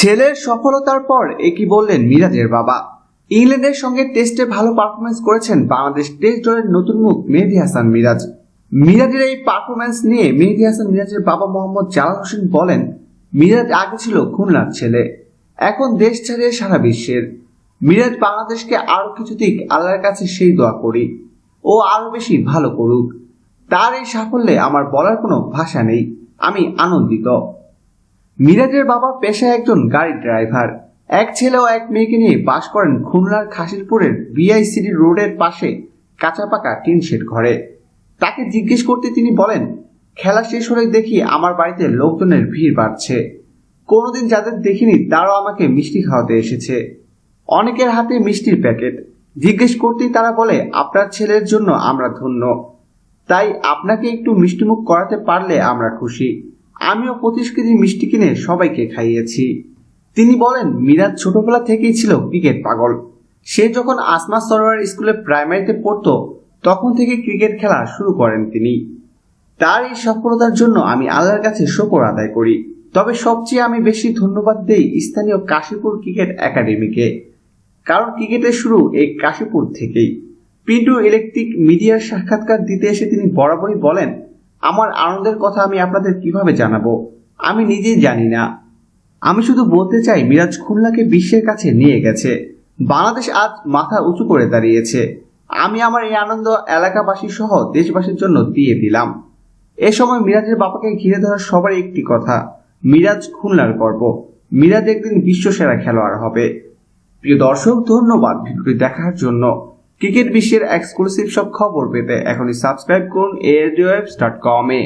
ছেলের সফলতার পর একই বললেন মিরাজের বাবা? ইংল্যান্ডের সঙ্গে টেস্টে ভালো পারফরমেন্স করেছেন বাংলাদেশ টেস্ট দলের নতুন মুখ মেহেদি হাসান মিরাজ। মিরাজের এই পারফরমেন্স নিয়ে মেহেদি হাসান মিরাজের বাবা মোহাম্মদ জালাল হোসেন বলেন, মিরাজ আগে ছিল খুলনার ছেলে, এখন দেশ ছাড়িয়ে সারা বিশ্বের। মিরাজ বাংলাদেশকে আরও কিছু দিক আল্লাহর কাছে সেই দোয়া করি, ও আরও বেশি ভালো করুক। তার এই সাফল্যে আমার বলার কোনো ভাষা নেই, আমি আনন্দিত। মিরাজের বাবা পেশায় একজন গাড়ি ড্রাইভার। এক ছেলে ও এক মেয়েকে নিয়ে বাস করেন খুলনার খাসিরপুরের বিআইসিডি রোডের পাশে কাঁচা পাকা টিন শেড ঘরে। তাকে জিজ্ঞেস করতে তিনি বলেন, খেলা শেষ হলে দেখি আমার বাড়িতে লোকজনের ভিড় বাড়ছে। কোনোদিন যাদের দেখিনি তারাও আমাকে মিষ্টি খাওয়াতে এসেছে। অনেকের হাতে মিষ্টির প্যাকেট। জিজ্ঞেস করতেই তারা বলে, আপনার ছেলের জন্য আমরা ধন্য। তাই আপনাকে একটু মিষ্টিমুখ করাতে পারলে আমরা খুশি। আমিও পঁচিশ কেজি মিষ্টি কিনে সবাইকে খাইয়েছি। তিনি বলেন, মিরাজ ছোটবেলা থেকেই ছিল ক্রিকেট পাগল। সে যখন আসমা সরোয়ার স্কুলে প্রাইমারিতে পড়ত, তখন থেকে ক্রিকেট খেলা শুরু করেন তিনি। তার এই সফলতার জন্য আমি আল্লাহর কাছে শকর আদায় করি। তবে সবচেয়ে আমি বেশি ধন্যবাদ দেই স্থানীয় কাশীপুর ক্রিকেট একাডেমিকে। কারণ ক্রিকেটের শুরু এই কাশীপুর থেকেই। পিন্টু ইলেকট্রিক মিডিয়ার সাক্ষাৎকার দিতে এসে তিনি বরাবরই বলেন আমার আনন্দের কথা আমি আপনাদের কীভাবে জানাব, আমি নিজেই জানি না। আমি শুধু বলতে চাই, মিরাজ খুলনাকে বিশ্বের কাছে নিয়ে গেছে। বাংলাদেশ আজ মাথা উঁচু করে দাঁড়িয়েছে। আমি আমার এই আনন্দ এলাকাবাসী সহ দেশবাসীর জন্য দিয়ে দিলাম। এ সময় মিরাজের বাবাকে ঘিরে ধরা সবার একটি কথা, মিরাজ খুলনার গর্ব। মিরাজ একদিন বিশ্বসেরা খেলোয়াড় হবে। প্রিয় দর্শক, ধন্যবাদ ভিডিওটি দেখার জন্য। ক্রিকেট বিশ্বের এক্সক্লুসিভ সব খবর পেতে এখনই সাবস্ক্রাইব করুন এ ডট কম এ।